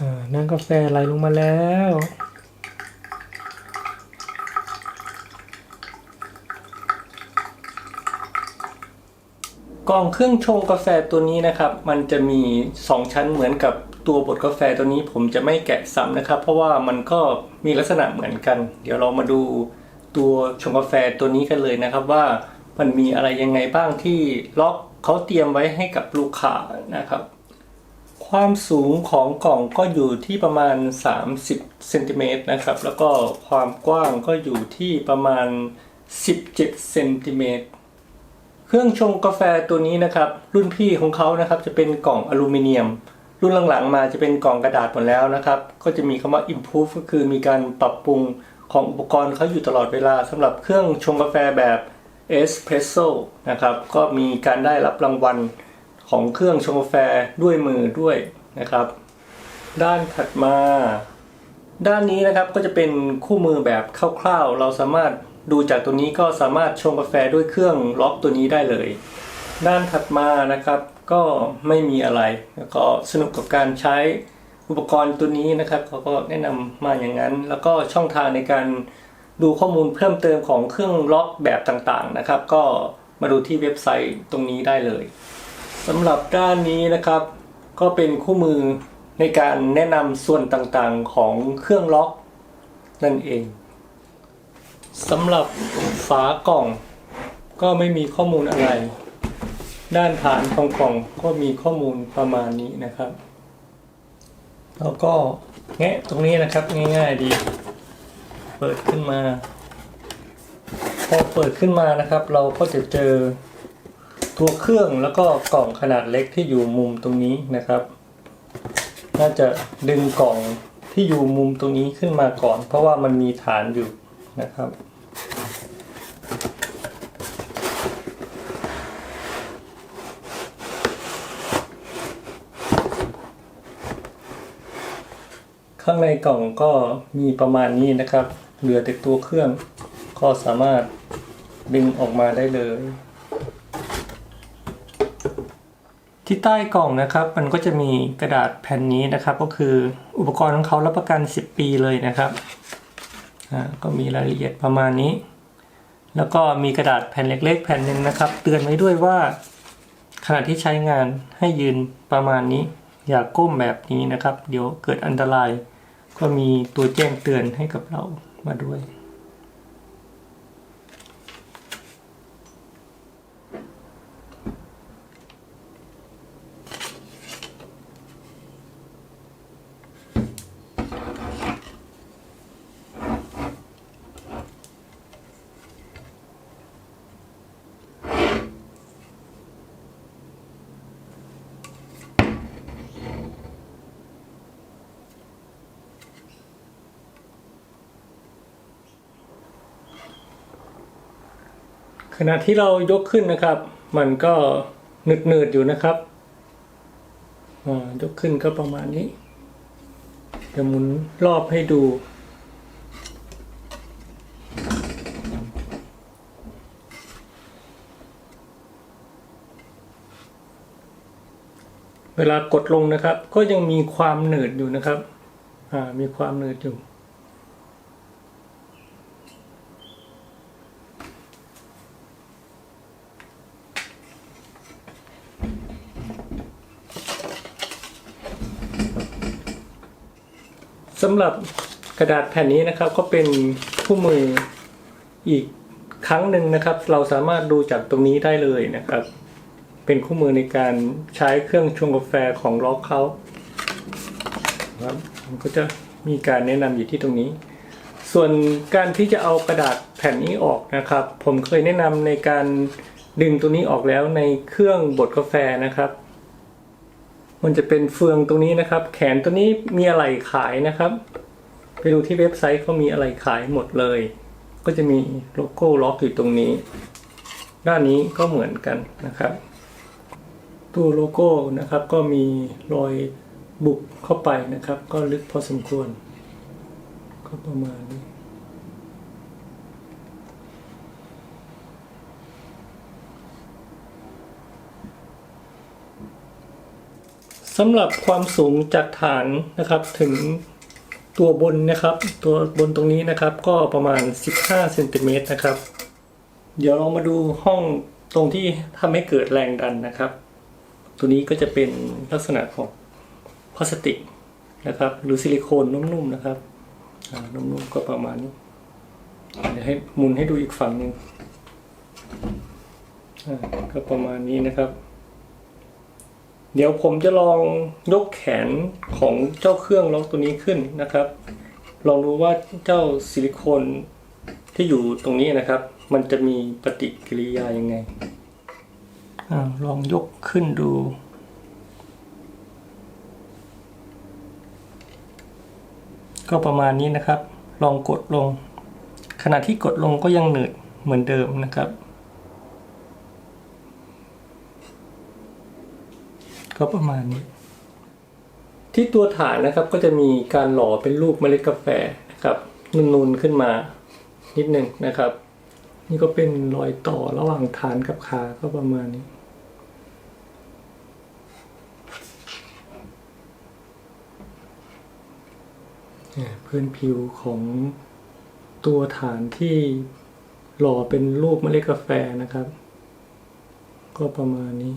อ่าน้ำกาแฟไหลลงมาแล้ว กล่องเครื่องชงกาแฟตัวนี้นะครับ มันจะมี 2 ชั้นเหมือนกับตัวบดกาแฟตัวนี้ผมจะไม่แกะซ้ำนะครับ เพราะว่ามันก็มีลักษณะเหมือนกัน เดี๋ยวเรามาดูตัวชงกาแฟตัวนี้กันเลยนะครับว่ามันมีอะไรยังไงบ้างที่ล็อกเขาเตรียมไว้ให้กับลูกค้านะครับ ความสูงของกล่องก็อยู่ที่ประมาณ 30เซนติเมตรนะครับ แล้วก็ความกว้างก็อยู่ที่ประมาณ 17เซนติเมตรเครื่องชงกาแฟตัวนี้นะครับ รุ่นพี่ของเขานะครับจะเป็นกล่องอลูมิเนียม รุ่นหลังๆ มาจะเป็นกล่องกระดาษหมดแล้วนะครับ ก็จะมีคำว่า improve ก็คือมีการปรับปรุงของอุปกรณ์เขาอยู่ตลอดเวลาสำหรับเครื่องชงกาแฟแบบเอสเพรสโซ่นะครับก็มีการได้รับรางวัล ของเครื่องชงกาแฟด้วยมือด้วยนะครับ ด้านถัดมา ด้านนี้นะครับก็จะเป็นคู่มือแบบคร่าวๆ เราสามารถดูจากตัวนี้ก็สามารถชงกาแฟด้วยเครื่องล็อกตัวนี้ได้เลย ด้านถัดมานะครับก็ไม่มีอะไรแล้วก็สนุกกับการใช้อุปกรณ์ตัวนี้นะครับเขาก็แนะนำมาอย่างนั้น แล้วก็ช่องทางในการดูข้อมูลเพิ่มเติมของเครื่องล็อกแบบต่างๆนะครับ ก็มาดูที่เว็บไซต์ตรงนี้ได้เลย สำหรับด้านนี้นะครับ ก็เป็นคู่มือในการแนะนำส่วนต่างๆของเครื่องล็อกนั่นเองสำหรับฝากล่อง ก็ไม่มีข้อมูลอะไร ด้านฐานของกล่องก็มีข้อมูลประมาณนี้นะครับ แล้วก็แงะตรงนี้นะครับง่ายๆดี เปิดขึ้นมา พอเปิดขึ้นมานะครับ เราก็จะเจอ ตัวเครื่องแล้วก็กล่องขนาดเล็กที่อยู่มุมตรงนี้นะครับ น่าจะดึงกล่องที่อยู่มุมตรงนี้ขึ้นมาก่อน เพราะว่ามันมีฐานอยู่นะครับ ข้างในกล่องก็มีประมาณนี้นะครับ เหลือแต่ตัวเครื่องก็สามารถดึงออกมาได้เลย ที่ใต้กล่องนะครับมันก็จะมีกระดาษแผ่นนี้นะครับ ก็คืออุปกรณ์ของเขารับประกัน 10 ปีเลยนะครับก็มีรายละเอียดประมาณนี้ แล้วก็มีกระดาษแผ่นเล็ก ๆ แผ่นหนึ่งนะครับ เตือนไว้ด้วยว่าขณะที่ใช้งานให้ยืนประมาณนี้ อย่าก้มแบบนี้นะครับ เดี๋ยวเกิดอันตราย ก็มีตัวแจ้งเตือนให้กับเรามาด้วย ขณะที่เรายกขึ้นนะครับ มันก็หนืดหนืดๆอยู่นะครับอ่ายกขึ้นก็ประมาณนี้เดี๋ยวหมุนรอบให้ดูเวลากดลงนะครับ ก็ยังมีความหนืดอยู่นะครับอ่ามีความหนืดอยู่ สำหรับกระดาษแผ่นนี้นะครับก็เป็นคู่มืออีกครั้งหนึ่งนะครับ เราสามารถดูจากตรงนี้ได้เลยนะครับ เป็นคู่มือในการใช้เครื่องชงกาแฟของล็อกเขาครับมันก็จะมีการแนะนำอยู่ที่ตรงนี้ ส่วนการที่จะเอากระดาษแผ่นนี้ออกนะครับ ผมเคยแนะนำในการดึงตัวนี้ออกแล้วในเครื่องบดกาแฟนะครับ มันจะเป็นเฟืองตรงนี้นะครับ แขนตัวนี้มีอะไรขายนะครับ ไปดูที่เว็บไซต์เขามีอะไรขายหมดเลย ก็จะมีโลโก้ล็อกอยู่ตรงนี้ ด้านนี้ก็เหมือนกันนะครับ ตัวโลโก้นะครับก็มีรอยบุกเข้าไปนะครับ ก็ลึกพอสมควร ก็ประมาณนี้ สำหรับความสูงจากฐานนะครับถึงตัวบนนะครับ ตัวบนตรงนี้นะครับ ก็ประมาณ 15เซนติเมตรนะครับ เดี๋ยวเรามาดูห้องตรงที่ทำให้เกิดแรงดันนะครับ ตัวนี้ก็จะเป็นลักษณะของพลาสติกนะครับ หรือซิลิโคนนุ่มๆนะครับนุ่มๆก็ประมาณนี้เดี๋ยวให้หมุนให้ดูอีกฝั่งหนึ่งก็ประมาณนี้นะครับ เดี๋ยวผมจะลองยกแขนของเจ้าเครื่องล็อกตัวนี้ขึ้นนะครับ ลองดูว่าเจ้าซิลิโคนที่อยู่ตรงนี้นะครับ มันจะมีปฏิกิริยายังไงอลองยกขึ้นดู ก็ประมาณนี้นะครับ ลองกดลง ขณะที่กดลงก็ยังหนืดเหมือนเดิมนะครับ ก็ประมาณนี้ ที่ตัวฐานนะครับก็จะมีการหล่อเป็นรูปเมล็ดกาแฟนะครับนูนๆขึ้นมานิดหนึ่งนะครับ นี่ก็เป็นรอยต่อระหว่างฐานกับขาก็ประมาณนี้เนี่ยพื้นผิวของตัวฐานที่หล่อเป็นรูปเมล็ดกาแฟนะครับ ก็ประมาณนี้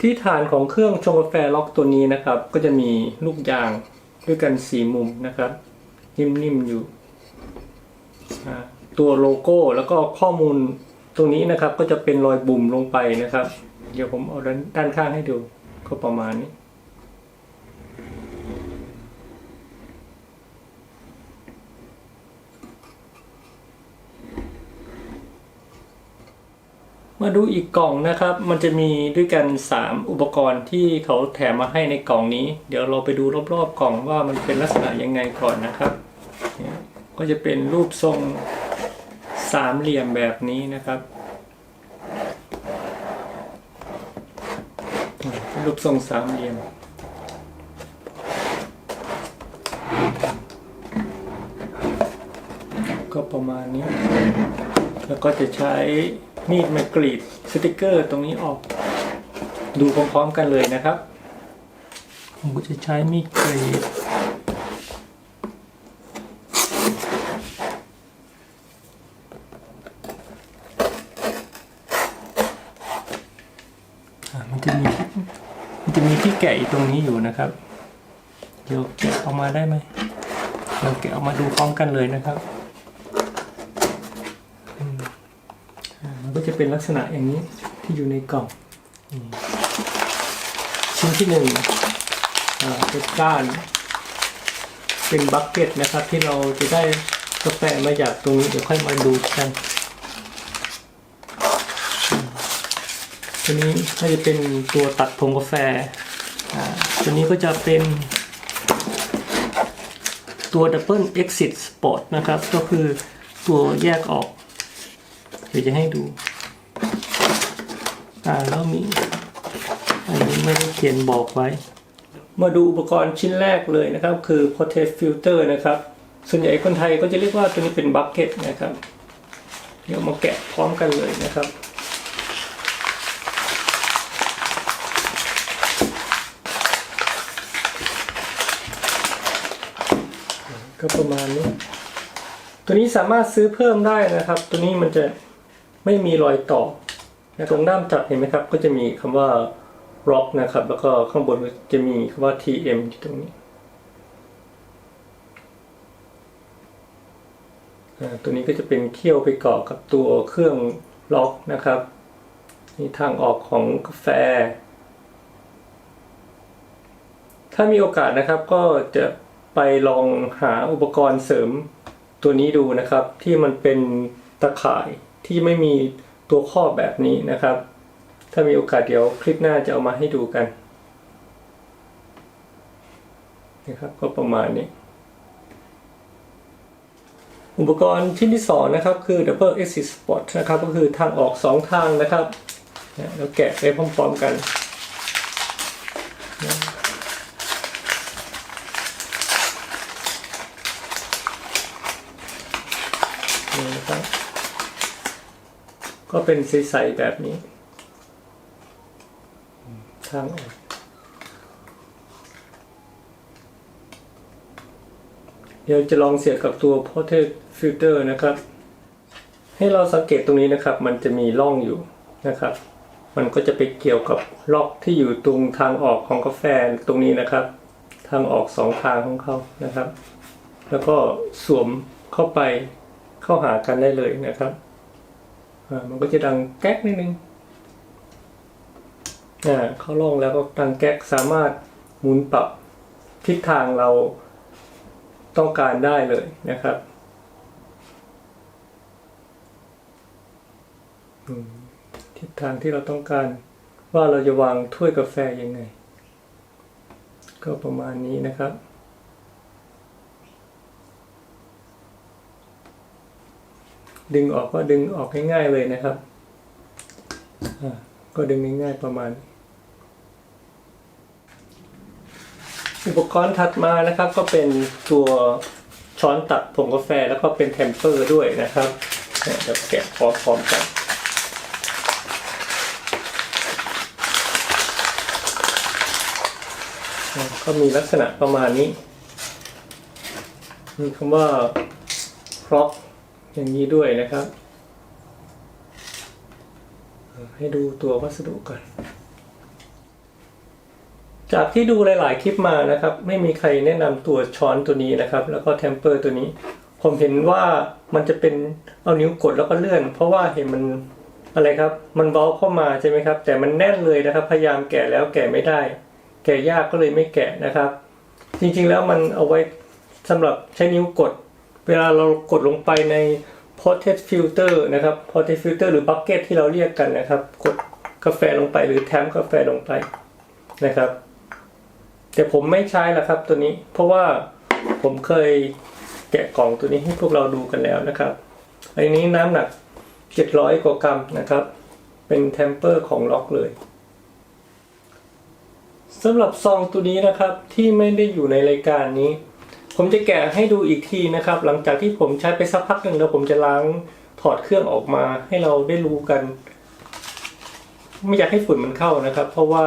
ที่ฐานของเครื่องชงกาแฟล็อกตัวนี้นะครับ ก็จะมีลูกยางด้วยกันสีมุมนะครับ นิ่มๆอยู่ ตัวโลโก้แล้วก็ข้อมูลตรงนี้นะครับ ก็จะเป็นรอยบุ่มลงไปนะครับ เดี๋ยวผมเอาด้านข้างให้ดูก็ประมาณนี้ มาดูอีกกล่องนะครับ มันจะมีด้วยกัน 3 อุปกรณ์ที่เขาแถมมาให้ในกล่องนี้ เดี๋ยวเราไปดูรอบๆกล่องว่ามันเป็นลักษณะยังไงก่อนนะครับ ก็จะเป็นรูปทรงสามเหลี่ยมแบบนี้นะครับ รูปทรงสามเหลี่ยม ก็ประมาณนี้ แล้วก็จะใช้ มีดมากรีดสติกเกอร์ตรงนี้ออก ดูพร้อมๆกันเลยนะครับ ผมก็จะใช้มีดกรีดอะมันจะมีมันจะมีที่แกะตรงนี้อยู่นะครับเดี๋ยวแกะออกมาได้ไหมเดี๋ยวแกะออกมาดูพร้อมกันเลยนะครับ มัน ก็จะเป็นลักษณะอย่างนี้ที่อยู่ในกล่องชิ้นที่หนึ่งเป็นก้านเป็นบัคเก็ตนะครับ ที่เราจะได้กาแฟมาจากตรงนี้เดี๋ยวค่อยมาดูกันตัวนี้น่าจะเป็นตัวตัดผงกาแฟตัวนี้ก็จะเป็นตัว Double Exit Sport นะครับ ก็คือตัวแยกออก เดี๋ยวจะให้ดู อ่าแล้วมี อันนี้ไม่ได้เขียนบอกไว้ มาดูอุปกรณ์ชิ้นแรกเลยนะครับ คือ Portrait Filter นะครับ ส่วนใหญ่คนไทยก็จะเรียกว่าตัวนี้เป็นบัคเก็ตนะครับ เดี๋ยวมาแกะพร้อมกันเลยนะครับก็ประมาณนี้ ตัวนี้สามารถซื้อเพิ่มได้นะครับ ตัวนี้มันจะไม่มีรอยต่อ ตรงด้ามจับเห็นไหมครับ ก็จะมีคำว่า rock นะครับ แล้วก็ข้างบนจะมีคำว่า tm อยู่ตรงนี้ ตัวนี้ก็จะเป็นเขี้ยวไปเกาะกับตัวเครื่องล็อกนะครับนี่ทางออกของกาแฟ ถ้ามีโอกาสนะครับก็จะไปลองหาอุปกรณ์เสริมตัวนี้ดูนะครับ ที่มันเป็นตะข่ายที่ไม่มี ตัวครอบแบบนี้นะครับ ถ้ามีโอกาสเดี๋ยวคลิปหน้าจะเอามาให้ดูกันนะครับก็ประมาณนี้ อุปกรณ์ชิ้นที่สองนะครับคือ Double Exit Spot นะครับก็คือทางออกสองทางนะครับ แล้วแกะไปพร้อมๆกันนะครับ ก็เป็นใสๆแบบนี้ทางออกเดี๋ยวจะลองเสียบกับตัว Portrait Filter นะครับ ให้เราสังเกตตรงนี้นะครับ มันจะมีร่องอยู่นะครับ มันก็จะไปเกี่ยวกับล็อกที่อยู่ตรงทางออกของกาแฟตรงนี้นะครับ ทางออกสองทางของเขานะครับ แล้วก็สวมเข้าไปเข้าหากันได้เลยนะครับ มันก็จะดังแก๊กนิดนึงอ่าเข้าร่องแล้วก็ดังแก๊กสามารถหมุนปรับทิศทางเราต้องการได้เลยนะครับทิศทางที่เราต้องการว่าเราจะวางถ้วยกาแฟยังไง ก็ประมาณนี้นะครับ ดึงออกก็ดึงออกง่ายๆเลยนะครับ ก็ดึงง่ายๆประมาณนี้อุปกรณ์ถัดมานะครับก็เป็นตัวช้อนตักผงกาแฟแล้วก็เป็นเทมเปอร์ด้วยนะครับเนี่ยเดี๋ยวแกะพร้อมๆกันก็มีลักษณะประมาณนี้ มีคำว่า prop อย่างนี้ด้วยนะครับ ให้ดูตัววัสดุก่อน จากที่ดูหลาย ๆ คลิปมานะครับ ไม่มีใครแนะนำตัวช้อนตัวนี้นะครับ แล้วก็เทมเปอร์ตัวนี้ ผมเห็นว่ามันจะเป็นเอานิ้วกดแล้วก็เลื่อน เพราะว่าเห็นมันอะไรครับ มันเว้าเข้ามาใช่ไหมครับ แต่มันแน่นเลยนะครับ พยายามแกะแล้วแกะไม่ได้ แกะยากก็เลยไม่แกะนะครับ จริงๆแล้วมันเอาไว้สำหรับใช้นิ้วกด เวลาเรากดลงไปใน portrait filter นะครับ portrait filter หรือ bucket ที่เราเรียกกันนะครับ กดกาแฟลงไปหรือแถมกาแฟลงไปนะครับ แต่ผมไม่ใช้ละครับตัวนี้ เพราะว่าผมเคยแกะกล่องตัวนี้ให้พวกเราดูกันแล้วนะครับ อันนี้น้ำหนัก 700 กว่ากรัมนะครับ เป็นเทมเปอร์ของล็อกเลยสำหรับซองตัวนี้นะครับที่ไม่ได้อยู่ในรายการนี้ ผมจะแกะให้ดูอีกทีนะครับ หลังจากที่ผมใช้ไปสักพักหนึ่งแล้วผมจะล้างถอดเครื่องออกมาให้เราได้รู้กัน ไม่อยากให้ฝุ่นมันเข้านะครับ เพราะว่า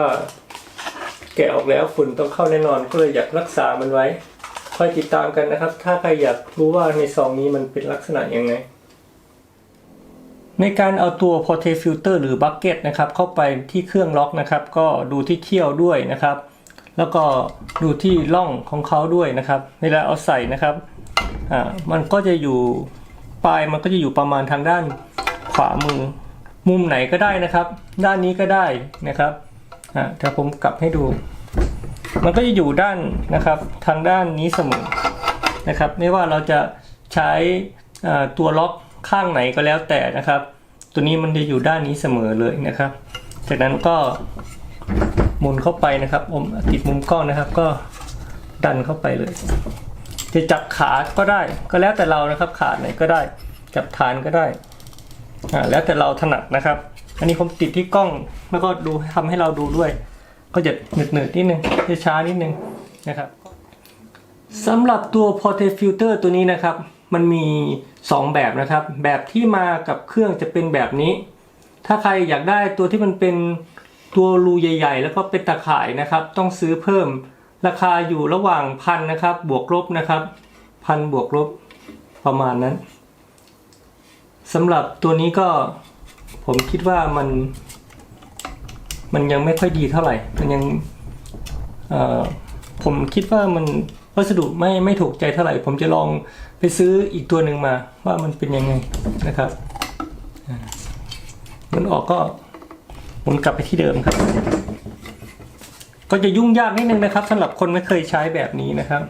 แกะออกแล้วฝุ่นต้องเข้าแน่นอนก็เลยอยากรักษามันไว้คอยติดตามกันนะครับ ถ้าใครอยากรู้ว่าในซองนี้มันเป็นลักษณะยังไงในการเอาตัว portrait filter หรือ bucket นะครับเข้าไปที่เครื่องล็อกนะครับ ก็ดูที่เขี้ยวด้วยนะครับ แล้วก็ดูที่ร่องของเขาด้วยนะครับเวลาเอาใส่นะครับอ่ามันก็จะอยู่ปลายมันก็จะอยู่ประมาณทางด้านขวามือ มุมไหนก็ได้นะครับ ด้านนี้ก็ได้นะครับอ่าแต่ผมกลับให้ดู มันก็จะอยู่ด้านนะครับทางด้านนี้เสมอนะครับ ไม่ว่าเราจะใช้อ่าตัวล็อกข้างไหนก็แล้วแต่นะครับ ตัวนี้มันจะอยู่ด้านนี้เสมอเลยนะครับ จากนั้นก็ หมุนเข้าไปนะครับผมติดมุมกล้องนะครับ ก็ดันเข้าไปเลย จะจับขาก็ได้ ก็แล้วแต่เรานะครับ ขาไหนก็ได้ จับฐานก็ได้อ่าแล้วแต่เราถนัดนะครับ อันนี้ผมติดที่กล้องแล้วก็ดูทำให้เราดูด้วย ก็จะหนืดๆนิดนึงจะช้านิดนึงนะครับสำหรับตัว Portrait Filter ตัวนี้นะครับ มันมี 2 แบบนะครับ แบบที่มากับเครื่องจะเป็นแบบนี้ ถ้าใครอยากได้ตัวที่มันเป็น ตัวรูใหญ่ ๆ แล้วก็เป็นตะข่ายนะครับ ต้องซื้อเพิ่มราคาอยู่ระหว่างพันนะครับ บวกลบนะครับพันบวกลบประมาณนั้นสำหรับตัวนี้ก็ผมคิดว่ามัน มันยังไม่ค่อยดีเท่าไหร่ มันยังผมคิดว่ามันวัสดุไม่ไม่ถูกใจเท่าไหร่ ผมจะลองไปซื้ออีกตัวหนึ่งมาว่ามันเป็นยังไงนะครับมุนออกก็ หมุนกลับไปที่เดิมครับ ก็จะยุ่งยากนิดนึงนะครับสำหรับคนไม่เคยใช้แบบนี้นะครับ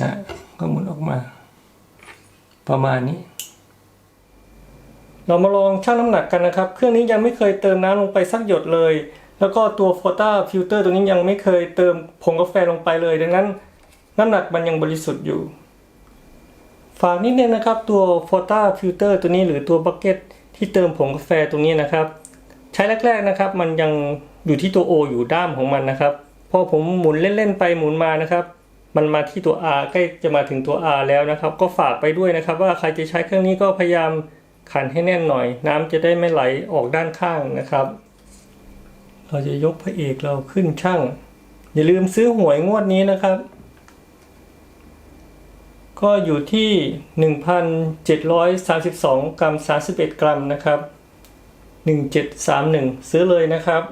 อ่าก็หมุนออกมา ประมาณนี้ เรามาลองชั่งน้ำหนักกันนะครับ เครื่องนี้ยังไม่เคยเติมน้ำลงไปสักหยดเลย แล้วก็ตัวโฟต้าฟิลเตอร์ตัวนี้ยังไม่เคยเติมผงกาแฟลงไปเลย ดังนั้นน้ำหนักมันยังบริสุทธิ์อยู่ ฝากนิดนึงนะครับ ตัวโฟต้าฟิลเตอร์ตัวนี้หรือตัวบักเก็ตที่เติมผงกาแฟตรงนี้นะครับ ใช้แรกๆนะครับ มันยังอยู่ที่ตัว O อยู่ด้ามของมันนะครับ พอผมหมุนเล่นๆไปหมุนมานะครับ มันมาที่ตัว R ใกล้จะมาถึงตัว R แล้วนะครับ ก็ฝากไปด้วยนะครับ ว่าใครจะใช้เครื่องนี้ก็พยายามขันให้แน่นหน่อย น้ำจะได้ไม่ไหลออกด้านข้างนะครับ เราจะยกพระเอกเราขึ้นช่าง อย่าลืมซื้อหวยงวดนี้นะครับ ก็อยู่ที่ 1,732กรัม31 กรัมนะครับ 1731 ซื้อเลยนะครับ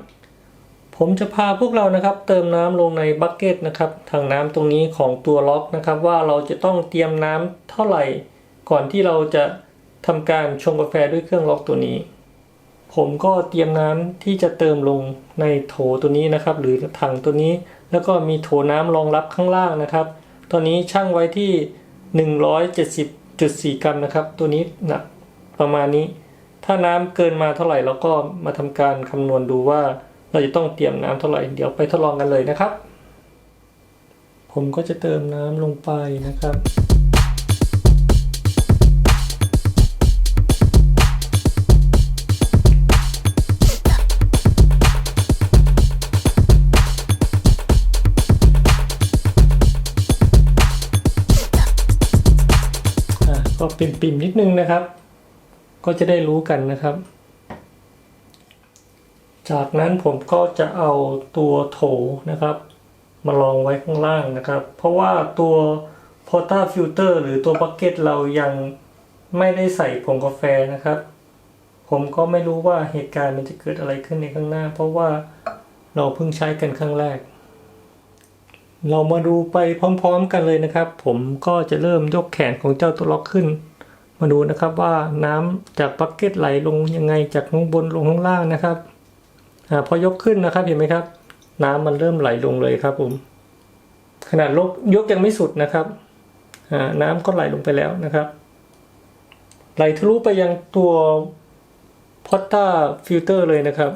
ผมจะพาพวกเรานะครับเติมน้ำลงในบักเก็ตนะครับถังน้ำตรงนี้ของตัวล็อกนะครับ ว่าเราจะต้องเตรียมน้ำเท่าไหร่ ก่อนที่เราจะทำการชงกาแฟด้วยเครื่องล็อกตัวนี้ ผมก็เตรียมน้ำที่จะเติมลงในโถตัวนี้นะครับ หรือถังตัวนี้ แล้วก็มีโถน้ำรองรับข้างล่างนะครับตัวนี้ช่างไว้ที่ 170.4 กรัมนะครับ ตัวนี้หนักประมาณนี้ ถ้าน้ำเกินมาเท่าไหร่เราก็มาทำการคำนวณดูว่า เราจะต้องเตรียมน้ำเท่าไหร่ เดี๋ยวไปทดลองกันเลยนะครับ ผมก็จะเติมน้ำลงไปนะครับอะก็ปิ่มๆนิดนึงนะครับ ก็จะได้รู้กันนะครับ จากนั้นผมก็จะเอาตัวโถนะครับ มาลองไว้ข้างล่างนะครับ เพราะว่าตัว Porta Filter หรือตัวบักเก็ตเรายังไม่ได้ใส่ผงกาแฟนะครับ ผมก็ไม่รู้ว่าเหตุการณ์มันจะเกิดอะไรขึ้นในข้างหน้า เพราะว่าเราเพิ่งใช้กันครั้งแรก เรามาดูไปพร้อมๆกันเลยนะครับ ผมก็จะเริ่มยกแขนของเจ้าตัวล็อกขึ้น มาดูนะครับว่าน้ำจากบักเก็ตไหลลงยังไงจากข้างบนลงข้างล่างนะครับอพอยกขึ้นนะครับเห็นไหมครับ น้ำมันเริ่มไหลลงเลยครับผม ขนาดลกยกยังไม่สุดนะครับน้ำก็ไหลลงไปแล้วนะครับ ไหลทะลุไปยังตัวพอตตาฟิลเตอร์เลยนะครับ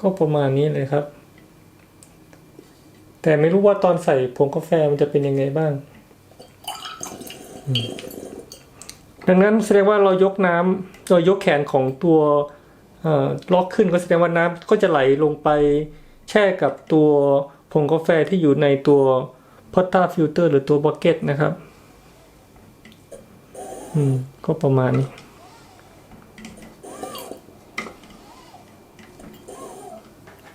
ก็ประมาณนี้เลยครับ แต่ไม่รู้ว่าตอนใส่ผงกาแฟมันจะเป็นยังไงบ้าง ดังนั้นแสดงว่าเรายกน้ำเรายกแขนของตัวล็อกขึ้นก็แสดงว่าน้ำก็จะไหลลงไปแช่กับตัวผงกาแฟที่อยู่ในตัวพอตตาฟิลเตอร์หรือตัวบักเก็ตนะครับ อืม ก็ประมาณนี้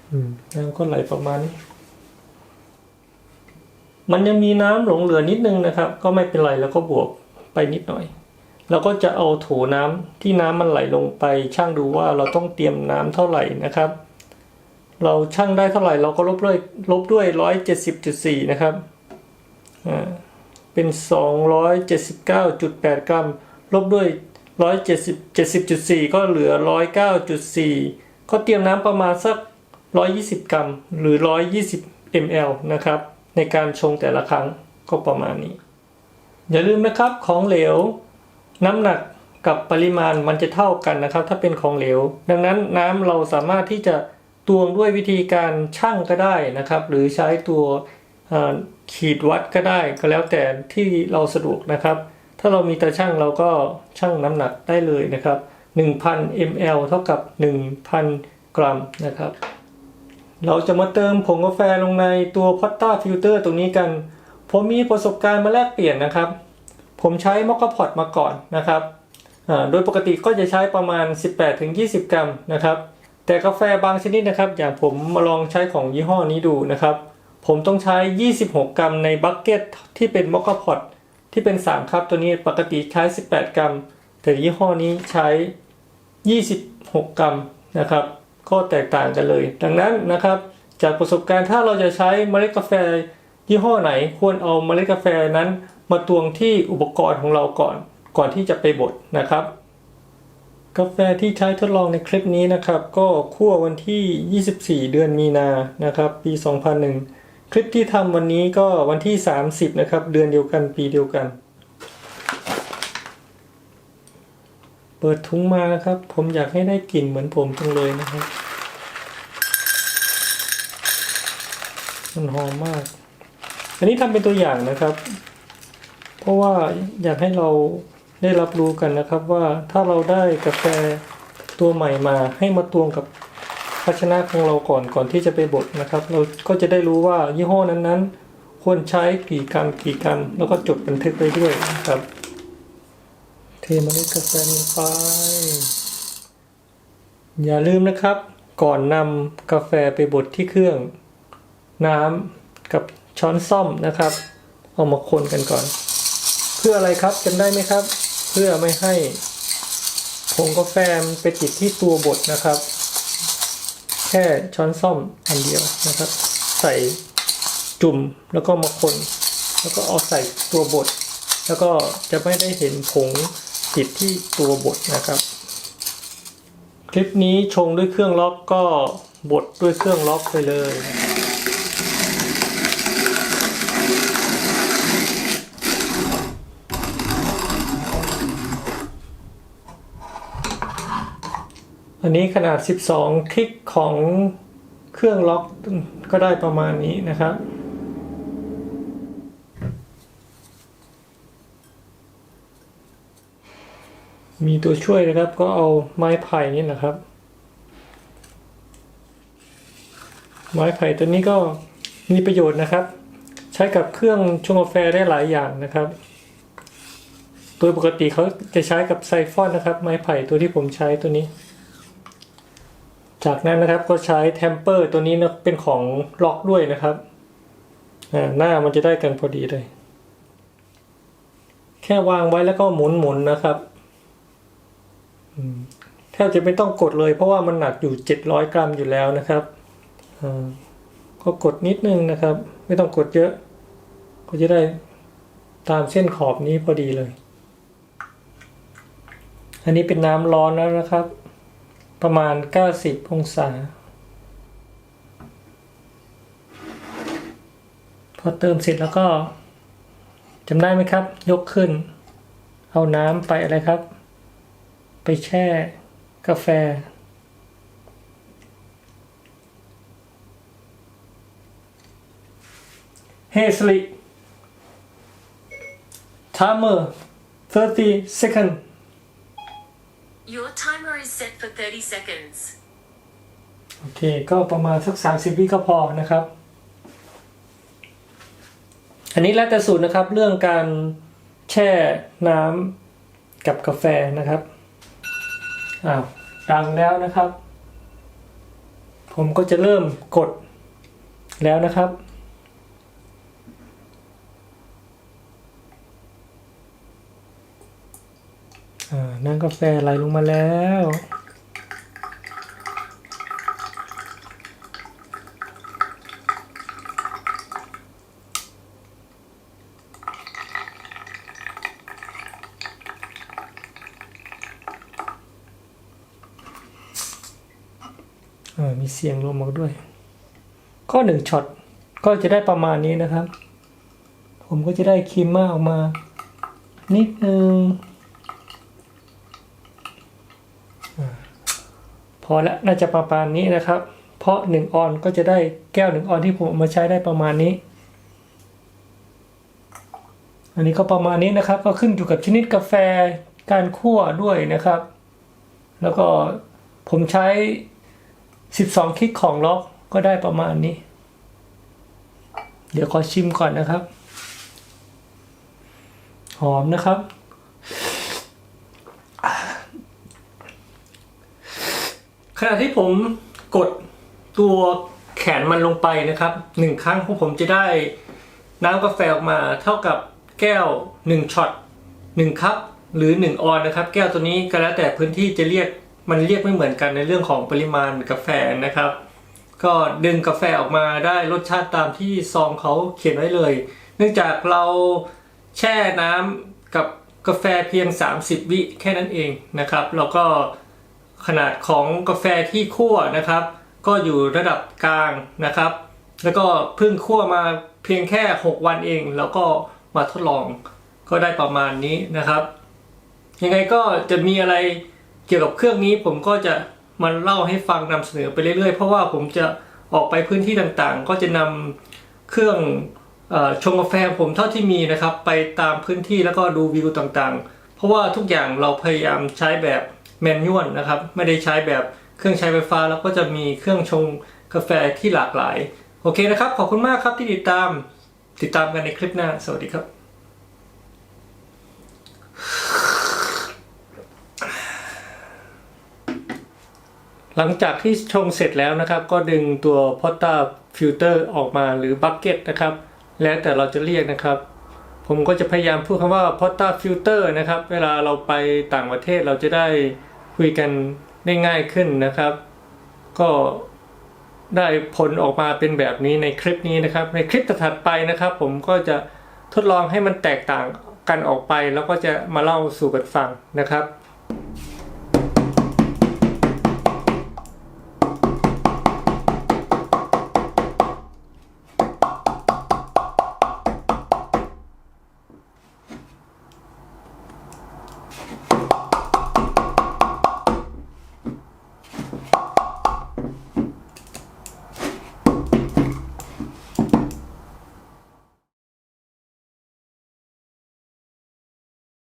อืมน้ำก็ไหลประมาณนี้ มันยังมีน้ำหลงเหลือนิดนึงนะครับ ก็ไม่เป็นไรแล้วก็บวกไปนิดหน่อยเราก็จะเอาโถน้ำที่น้ำมันไหลลงไปช่างดูว่าเราต้องเตรียมน้ำเท่าไหร่นะครับ เราช่างได้เท่าไหร่เราก็ลบด้วยลบด้วยร้อยเจ็ดสิบจุดสี่นะครับอ่าเป็นสองร้อยเจ็ดสิบเก้าจุดแปดกรัม ลบด้วยร้อยเจ็ดสิบเจ็ดสิบจุดสี่ก็เหลือร้อยเก้าจุดสี่ก็เตรียมน้ำประมาณสักร้อยยี่สิบกรัม หรือร้อยยี่สิบ ml นะครับ ในการชงแต่ละครั้งก็ประมาณนี้ อย่าลืมนะครับของเหลว น้ำหนักกับปริมาณมันจะเท่ากันนะครับ ถ้าเป็นของเหลว ดังนั้นน้ำเราสามารถที่จะตวงด้วยวิธีการชั่งก็ได้นะครับ หรือใช้ตัวขีดวัดก็ได้ก็แล้วแต่ที่เราสะดวกนะครับ ถ้าเรามีตาชั่งเราก็ชั่งน้ำหนักได้เลยนะครับ 1,000 ml เท่ากับ 1,000 กรัมนะครับ เราจะมาเติมผงกาแฟลงในตัวพอตตาฟิลเตอร์ตรงนี้กัน ผมมีประสบการณ์มาแลกเปลี่ยนนะครับ ผมใช้มอคคาพอตมาก่อนนะครับ โดยปกติก็จะใช้ประมาณ 18-20 กรัมนะครับ แต่กาแฟบางชนิดนะครับ อย่างผมมาลองใช้ของยี่ห้อนี้ดูนะครับ ผมต้องใช้ 26 กรัมในบัคเก็ตที่เป็นมอคคาพอตที่เป็น 3 ครับ ตัวนี้ปกติใช้ 18 กรัม แต่ยี่ห้อนี้ใช้ 26 กรัมนะครับ ก็แตกต่างกันเลย ดังนั้นนะครับจากประสบการณ์ถ้าเราจะใช้เมล็ดกาแฟยี่ห้อไหนควรเอาเมล็ดกาแฟนั้นมาตวงที่อุปกรณ์ของเราก่อนก่อนที่จะไปบดนะครับ กาแฟที่ใช้ทดลองในคลิปนี้นะครับ ก็คั่ววันที่ 24 เดือนมีนานะครับ ปี 2001 คลิปที่ทำวันนี้ก็วันที่ 30 นะครับ เดือนเดียวกันปีเดียวกัน เปิดถุงมานะครับ ผมอยากให้ได้กลิ่นเหมือนผมจังเลยนะครับ มันหอมมาก อันนี้ทำเป็นตัวอย่างนะครับ เพราะว่าอยากให้เราได้รับรู้กันนะครับว่าถ้าเราได้กาแฟตัวใหม่มาให้มาตวงกับภาชนะของเราก่อนก่อนที่จะไปบดนะครับ เราก็จะได้รู้ว่ายี่ห้อนั้นๆ ควรใช้กี่กรัมกี่กรัมแล้วก็จดบันทึกไปด้วยนะครับ เทเมล็ดกาแฟลงไป อย่าลืมนะครับ ก่อนนำกาแฟไปบดที่เครื่อง น้ำกับช้อนซ่อมนะครับ เอามาคนกันก่อน เพื่ออะไรครับจำได้ไหมครับ เพื่อไม่ให้ผงกาแฟไปติดที่ตัวบดนะครับ แค่ช้อนซ่อมอันเดียวนะครับ ใส่จุ่มแล้วก็มาคน แล้วก็เอาใส่ตัวบดแล้วก็จะไม่ได้เห็นผง ติดที่ตัวบดนะครับ คลิปนี้ชงด้วยเครื่องล็อกก็บดด้วยเครื่องล็อกไปเลยอันนี้ขนาด 12 คลิกของเครื่องล็อกก็ได้ประมาณนี้นะครับ มีตัวช่วยนะครับก็เอาไม้ไผ่นี่นะครับ ไม้ไผ่ตัวนี้ก็มีประโยชน์นะครับ ใช้กับเครื่องชงกาแฟได้หลายอย่างนะครับ โดยปกติเขาจะใช้กับไซฟอนนะครับ ไม้ไผ่ตัวที่ผมใช้ตัวนี้ จากนั้นนะครับก็ใช้เทมเปอร์ตัวนี้นะเป็นของล็อกด้วยนะครับหน้ามันจะได้กันพอดีเลย แค่วางไว้แล้วก็หมุนหมุนนะครับ แทบจะไม่ต้องกดเลย เพราะว่ามันหนักอยู่ 700 กรัมอยู่แล้วนะครับก็กดนิดนึงนะครับ ไม่ต้องกดเยอะ ก็จะได้ตามเส้นขอบนี้พอดีเลย อันนี้เป็นน้ำร้อนแล้วนะครับ ประมาณ 90 องศา พอเติมเสร็จแล้วก็จำได้ไหมครับ ยกขึ้น เอาน้ำไปอะไรครับ ไปแช่กาแฟ เฮสลิทามเมอร์30 second Your timer is set for 30 seconds. โอเค ก็ประมาณสัก 30 วิก็พอนะครับ อันนี้แล้วแต่สูตรนะครับเรื่องการแช่น้ำกับกาแฟนะครับ อ้าวดังแล้วนะครับ ผมก็จะเริ่มกดแล้วนะครับอ่าน้ำกาแฟไหลลงมาแล้ว เออมีเสียงลมออก ด้วย ก็หนึ่งช็อตก็จะได้ประมาณนี้นะครับ ผมก็จะได้ครีมมาออกมา นิดนึงอพอละน่าจะประมาณนี้นะครับ เพราะหนึ่งออนก็จะได้แก้วหนึ่งออนที่ผมมาใช้ได้ประมาณนี้ อันนี้ก็ประมาณนี้นะครับ ก็ขึ้นอยู่กับชนิดกาแฟการคั่วด้วยนะครับ แล้วก็ผมใช้ 12คลิกของล็อกก็ได้ประมาณนี้ เดี๋ยวขอชิมก่อนนะครับ หอมนะครับ ขณะที่ผมกดตัวแขนมันลงไปนะครับหนึ่งครั้งของผมจะได้น้ำกาแฟออกมาเท่ากับแก้ว1ช็อต1คัพหรือ 1 ออนนะครับ แก้วตัวนี้ก็แล้วแต่พื้นที่จะเรียก มันเรียกไม่เหมือนกันในเรื่องของปริมาณกาแฟนะครับ ก็ดึงกาแฟออกมาได้รสชาติตามที่ซองเขาเขียนไว้เลย เนื่องจากเราแช่น้ำกับกาแฟเพียง 30 วิแค่นั้นเองนะครับ แล้วก็ขนาดของกาแฟที่คั่วนะครับ ก็อยู่ระดับกลางนะครับ แล้วก็เพิ่งคั่วมาเพียงแค่ 6 วันเอง แล้วก็มาทดลองก็ได้ประมาณนี้นะครับ ยังไงก็จะมีอะไร เกี่ยวกับเครื่องนี้ผมก็จะมาเล่าให้ฟังนำเสนอไปเรื่อยๆ เพราะว่าผมจะออกไปพื้นที่ต่างๆ ก็จะนำเครื่องอชงกาแฟผมเท่าที่มีนะครับ ไปตามพื้นที่แล้วก็ดูวิวต่างๆ เพราะว่าทุกอย่างเราพยายามใช้แบบแมนนวลนะครับ ไม่ได้ใช้แบบเครื่องใช้ไฟฟ้า แล้วก็จะมีเครื่องชงกาแฟที่หลากหลาย โอเคนะครับ ขอบคุณมากครับที่ติดตามติดตามกันในคลิปหน้า สวัสดีครับ หลังจากที่ชงเสร็จแล้วนะครับ ก็ดึงตัวพอตตาฟิลเตอร์ออกมาหรือบั c เก็ตนะครับ แล้วแต่เราจะเรียกนะครับ ผมก็จะพยายามพูดคำว่าพอตตาฟิลเตอร์นะครับ เวลาเราไปต่างประเทศเราจะได้คุยกันได้ง่ายขึ้นนะครับ ก็ได้ผลออกมาเป็นแบบนี้ในคลิปนี้นะครับ ในคลิปถัดไปนะครับ ผมก็จะทดลองให้มันแตกต่างกันออกไป แล้วก็จะมาเล่าสู่กันฟังนะครับ